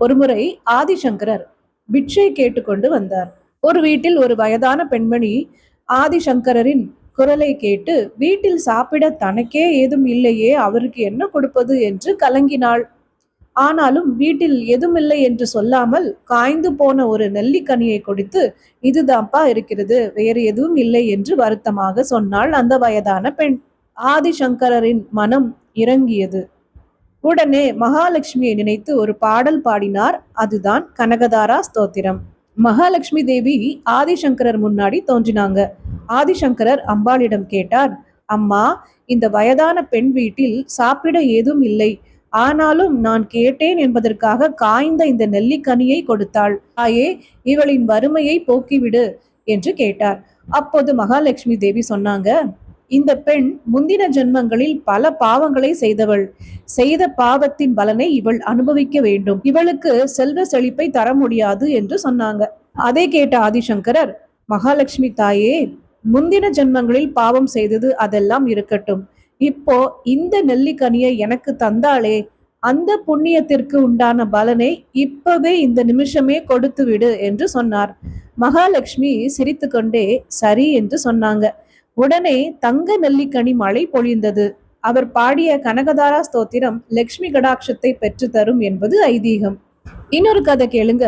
ஒருமுறை ஆதிசங்கரர் பிட்சை கேட்டுக்கொண்டு வந்தார். ஒரு வீட்டில் ஒரு வயதான பெண்மணி ஆதிசங்கரரின் குரலை கேட்டு வீட்டில் சாப்பிட தனக்கே ஏதும் இல்லையே அவருக்கு என்ன கொடுப்பது? என்று கலங்கினாள். ஆனாலும் வீட்டில் எதுமில்லை என்று சொல்லாமல் காய்ந்து போன ஒரு நெல்லிக்கனியை கொடுத்து இதுதான்ப்பா இருக்கிறது வேறு எதுவும் இல்லை என்று வருத்தமாக சொன்னாள் அந்த வயதான பெண். ஆதிசங்கரரின் மனம் இறங்கியது. உடனே மகாலட்சுமியை நினைத்து ஒரு பாடல் பாடினார். அதுதான் கனகதாரா ஸ்தோத்திரம். மகாலட்சுமி தேவி ஆதிசங்கரர் முன்னாடி தோன்றினாங்க. ஆதிசங்கரர் அம்பாளிடம் கேட்டார் அம்மா இந்த வயதான பெண் வீட்டில் சாப்பிட ஏதும் இல்லை. ஆனாலும் நான் கேட்டேன் என்பதற்காக காய்ந்த இந்த நெல்லிக்கனியை கொடுத்தாள். ஆயே இவளின் வறுமையை போக்கிவிடு என்று கேட்டார். அப்போது மகாலட்சுமி தேவி சொன்னாங்க இந்த பெண் முந்தின ஜென்மங்களில் பல பாவங்களை செய்தவள். செய்த பாவத்தின் பலனை இவள் அனுபவிக்க வேண்டும். இவளுக்கு செல்வ செழிப்பை தர முடியாது என்று சொன்னாங்க. அதை கேட்ட ஆதிசங்கரர் மகாலட்சுமி தாயே முந்தின ஜென்மங்களில் பாவம் செய்தது அதெல்லாம் இருக்கட்டும். இப்போ இந்த நெல்லிக்கனியை எனக்கு தந்தாளே. அந்த புண்ணியத்திற்கு உண்டான பலனை இப்பவே இந்த நிமிஷமே கொடுத்து விடு என்று சொன்னார். மகாலட்சுமி சிரித்துக்கொண்டே சரி என்று சொன்னாங்க. உடனே தங்க நெல்லிக்கனி மழை பொழிந்தது. அவர் பாடிய கனகதாரா ஸ்தோத்திரம் லக்ஷ்மி கடாட்சத்தை பெற்று தரும் என்பது ஐதீகம். இன்னொரு கதை கேளுங்க.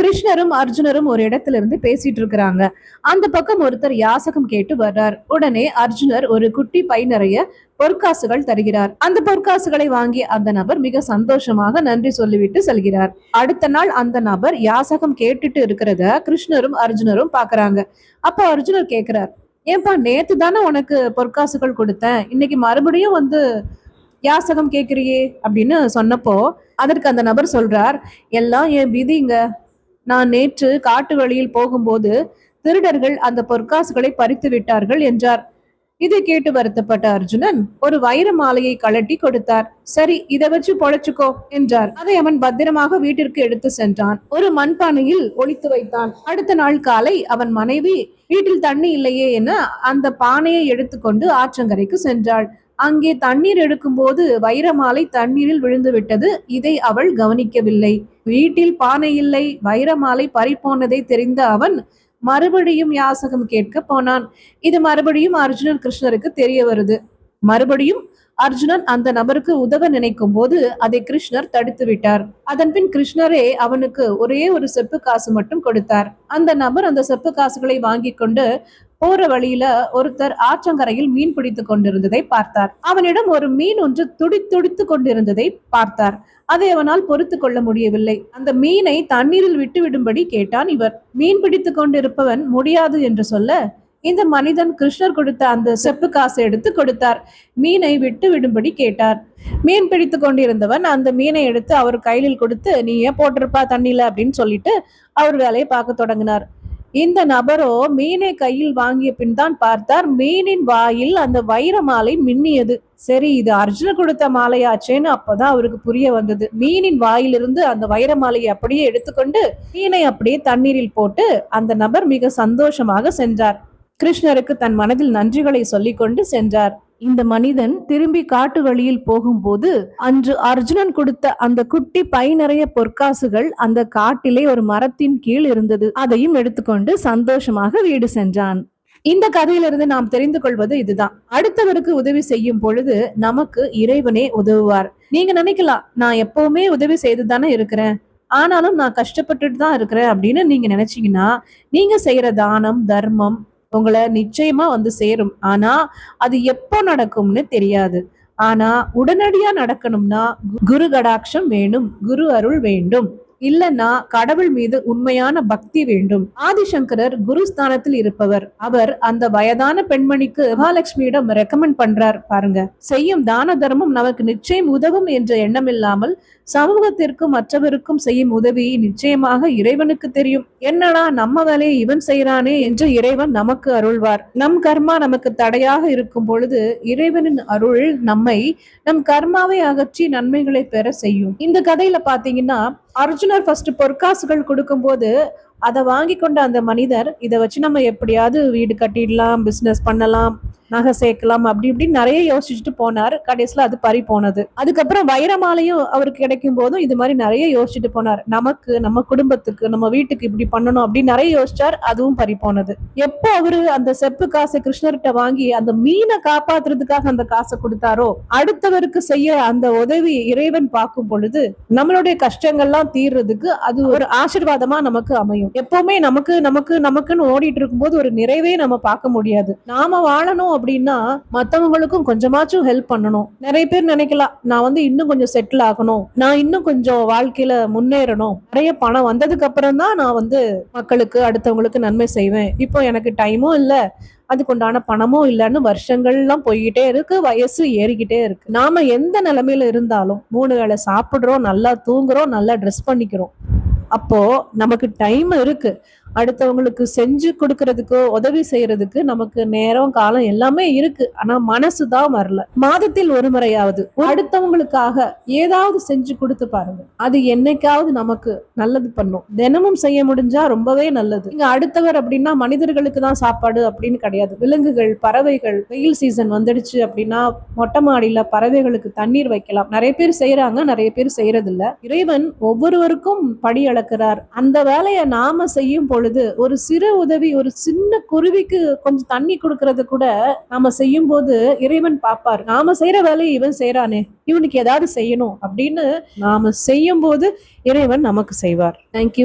கிருஷ்ணரும் அர்ஜுனரும் ஒரு இடத்துல இருந்து பேசிட்டு இருக்கிறாங்க. அந்த பக்கம் ஒருத்தர் யாசகம் கேட்டு வர்றார். உடனே அர்ஜுனர் ஒரு குட்டி பை நிறைய பொற்காசுகள் தருகிறார். அந்த பொற்காசுகளை வாங்கி அந்த நபர் மிக சந்தோஷமாக நன்றி சொல்லிவிட்டு செல்கிறார். அடுத்த நாள் அந்த நபர் யாசகம் கேட்டுட்டு இருக்கிறத கிருஷ்ணரும் அர்ஜுனரும் பாக்குறாங்க அப்ப அர்ஜுனர் கேக்குறார் ஏன்பா நேத்து தானே உனக்கு பொற்காசுகள் கொடுத்தேன். இன்னைக்கு மறுபடியும் வந்து யாசகம் கேட்குறியே அப்படின்னு சொன்னப்போ அதற்கு அந்த நபர் சொல்றார் எல்லாம் என் விதிங்க. நான் நேற்று காட்டு வழியில் போகும்போது திருடர்கள் அந்த பொற்காசுகளை பறித்து விட்டார்கள் என்றார். இதை கேட்டு வருத்தப்பட்ட அர்ஜுனன் ஒரு வைர மாலையை கழட்டி கொடுத்தார். சரி இதை வச்சு பொழைச்சுக்கோ என்றார். அதை அவன் பத்திரமாக வீட்டிற்கு எடுத்து சென்றான். ஒரு மண்பானையில் ஒளித்து வைத்தான். அடுத்த நாள் காலை அவன் மனைவி வீட்டில் தண்ணி இல்லையே என அந்த பானையை எடுத்துக்கொண்டு ஆற்றங்கரைக்கு சென்றாள். அங்கே தண்ணீர் எடுக்கும்போது வைரமாலை தண்ணீரில் விழுந்து விட்டது. இதை அவள் கவனிக்கவில்லை. வீட்டில் பானை இல்லை. வைரமாலை பறிப்போனதை தெரிந்த அவன் மறுபடியும் யாசகம் கேட்க போனான். இது மறுபடியும் அர்ஜுனன் கிருஷ்ணருக்கு தெரிய வருது. மறுபடியும் அர்ஜுனன் அந்த நபருக்கு உதவ நினைக்கும் போது அதை கிருஷ்ணர் தடுத்து விட்டார். அதன் பின் கிருஷ்ணரே அவனுக்கு ஒரே ஒரு செப்பு காசு மட்டும் கொடுத்தார். அந்த நபர் அந்த செப்பு காசுகளை வாங்கி கொண்டு போற வழியில ஒருத்தர் ஆற்றங்கரையில் மீன் பிடித்துக் கொண்டிருந்ததை பார்த்தார். அவனிடம் ஒரு மீன் ஒன்று துடி துடித்து கொண்டிருந்ததை பார்த்தார். அதை அவனால் பொறுத்து கொள்ள முடியவில்லை. அந்த மீனை தண்ணீரில் விட்டு விடும்படி கேட்டான் இவர். மீன் பிடித்துக் கொண்டிருப்பவன் முடியாது என்று சொல்ல இந்த மனிதன் கிருஷ்ணர் கொடுத்த அந்த செப்பு காசை எடுத்து கொடுத்தார். மீனை விட்டு விடும்படி கேட்டார். மீன் பிடித்து கொண்டிருந்தவன் அந்த மீனை எடுத்து அவர் கையில் கொடுத்து நீ ஏன் போட்டிருப்பா தண்ணியில அப்படின்னு சொல்லிட்டு அவர் வேலையை பார்க்க தொடங்கினார். இந்த நபரோ மீனை கையில் வாங்கிய பின் தான் பார்த்தார். மீனின் வாயில் அந்த வைர மாலை மின்னியது. சரி இது அர்ஜுன் கொடுத்த மாலையாச்சேன்னு அப்பதான் அவருக்கு புரிய வந்தது. மீனின் வாயிலிருந்து அந்த வைர மாலையை அப்படியே எடுத்துக்கொண்டு மீனை அப்படியே தண்ணீரில் போட்டு அந்த நபர் மிக சந்தோஷமாக சென்றார். கிருஷ்ணருக்கு தன் மனதில் நன்றிகளை சொல்லிக்கொண்டு சென்றார். இந்த மனிதன் திரும்பி காட்டு வழியில் போகும்போது அன்று அர்ஜுனன் கொடுத்த அந்த குட்டி பை நிறைய பொற்காசுகள் அந்த காட்டிலே ஒரு மரத்தின் கீழ் இருந்தது. அதையும் எடுத்துக்கொண்டு சந்தோஷமாக வீடு சென்றான். இந்த கதையிலிருந்து நாம் தெரிந்து கொள்வது இதுதான். அடுத்தவருக்கு உதவி செய்யும் பொழுது நமக்கு இறைவனே உதவுவார். நீங்க நினைக்கலாம் நான் எப்பவுமே உதவி செய்து தானே இருக்கிறேன். ஆனாலும் நான் கஷ்டப்பட்டுட்டு தான் இருக்கிறேன் அப்படின்னு நீங்க நினைச்சீங்கன்னா நீங்க செய்யற தானம் தர்மம் உங்களை நிச்சயமா வந்து சேரும். ஆனா அது எப்போ நடக்கும்னு தெரியாது. ஆனா உடனடியா நடக்கணும்னா குரு கடாட்சம் வேணும் குரு அருள் வேண்டும். இல்லைன்னா கடவுள் மீது உண்மையான பக்தி வேண்டும். ஆதிசங்கரர் குருஸ்தானத்தில் இருப்பவர். அவர் அந்த வயதான பெண்மணிக்கு மகாலட்சுமியிடம் ரெக்கமெண்ட் பண்றார் பாருங்க. செய்யும் தான தர்மம் நமக்கு நிச்சயம் உதவும் என்ற எண்ணம் இல்லாமல் சமூகத்திற்கும் மற்றவருக்கும் செய்யும் உதவி நிச்சயமாக இறைவனுக்கு தெரியும். என்னடா நம்ம வேலையை இவன் செய்யறானே என்று இறைவன் நமக்கு அருள்வார். நம் கர்மா நமக்கு தடையாக இருக்கும் பொழுது இறைவனின் அருள் நம்மை நம் கர்மாவை அகற்றி நன்மைகளை பெற செய்யும். இந்த கதையில பாத்தீங்கன்னா அர்ஜுனர் ஃபர்ஸ்ட் பொற்காசுகள் கொடுக்கும்போது அதை வாங்கி கொண்ட அந்த மனிதர் இதை வச்சு நம்ம எப்படியாவது வீடு கட்டிடலாம் பிஸ்னஸ் பண்ணலாம் நகை சேர்க்கலாம் அப்படி இப்படின்னு நிறைய யோசிச்சுட்டு போனார். கடைசியில் அது பறி போனது. அதுக்கப்புறம் வைரமாலையும் அவருக்கு கிடைக்கும் போதும் இது மாதிரி நிறைய யோசிச்சுட்டு போனார். நமக்கு நம்ம குடும்பத்துக்கு நம்ம வீட்டுக்கு இப்படி பண்ணணும் அப்படின்னு நிறைய யோசிச்சார். அதுவும் பறி போனது. எப்போ அவரு அந்த செப்பு காசை கிருஷ்ணர்கிட்ட வாங்கி அந்த மீனை காப்பாத்துறதுக்காக அந்த காசை கொடுத்தாரோ அடுத்தவருக்கு செய்ய அந்த உதவி இறைவன் பார்க்கும் பொழுது நம்மளுடைய கஷ்டங்கள்லாம் தீர்றதுக்கு அது ஒரு ஆசிர்வாதமா நமக்கு அமையும். எப்பவுமே நமக்கு நமக்கு நமக்குன்னு ஓடிட்டு இருக்கும்போது ஒரு நிறைவே நம்ம பார்க்க முடியாது. நாம வாழணும் அப்படின்னா மத்தவங்களுக்கும் கொஞ்சமாச்சும் ஹெல்ப் பண்ணணும். நிறைய பேர் நினைக்கலாம் நான் வந்து இன்னும் கொஞ்சம் செட்டில் ஆகணும். நான் இன்னும் கொஞ்சம் வாழ்க்கையில முன்னேறணும். நிறைய பணம் வந்ததுக்கு அப்புறம் தான் நான் வந்து மக்களுக்கு அடுத்தவங்களுக்கு நன்மை செய்வேன். இப்போ எனக்கு டைமும் இல்ல. அதுக்குண்டான பணமும் இல்லைன்னு வருஷங்கள்லாம் போய்கிட்டே இருக்கு. வயசு ஏறிக்கிட்டே இருக்கு. நாம எந்த நிலைமையில இருந்தாலும் மூணு வேளை சாப்பிடுறோம் நல்லா தூங்குறோம் நல்லா ட்ரெஸ் பண்ணிக்கிறோம். அப்போ நமக்கு டைம் இருக்கு. அடுத்தவங்களுக்கு செஞ்சு கொடுக்கறதுக்கோ உதவி செய்யறதுக்கு நமக்கு நேரம் காலம் எல்லாமே இருக்கு. ஆனா மனசு தான் வரல. மாதத்தில் ஒரு முறையாவது அடுத்தவங்களுக்காக ஏதாவது செஞ்சு கொடுத்து பாருங்க. அது என்னைக்காவது நமக்கு நல்லது பண்ணும். தினமும் செய்ய முடிஞ்சா ரொம்பவே நல்லது. இங்க அடுத்தவர் அப்படின்னா மனிதர்களுக்கு தான் சாப்பாடு அப்படின்னு கிடையாது. விலங்குகள் பறவைகள் வெயில் சீசன் வந்துடுச்சு அப்படின்னா மொட்டை மாடியில பறவைகளுக்கு தண்ணீர் வைக்கலாம். நிறைய பேர் செய்யறாங்க நிறைய பேர் செய்யறதில்ல. இறைவன் ஒவ்வொருவருக்கும் படி அளக்கிறார். அந்த வேலையை நாம செய்யும் பொழுது ஒரு சிறு உதவி ஒரு சின்ன குருவிக்கு கொஞ்சம் தண்ணி கொடுக்கறது கூட நாம செய்யும் போது இறைவன் பார்ப்பார். நாம செய்யற வேலையை இவன் செய்யறானே இவனுக்கு ஏதாவது செய்யணும் அப்படின்னு நாம செய்யும் போது இறைவன் நமக்கு செய்வார். தேங்க்யூ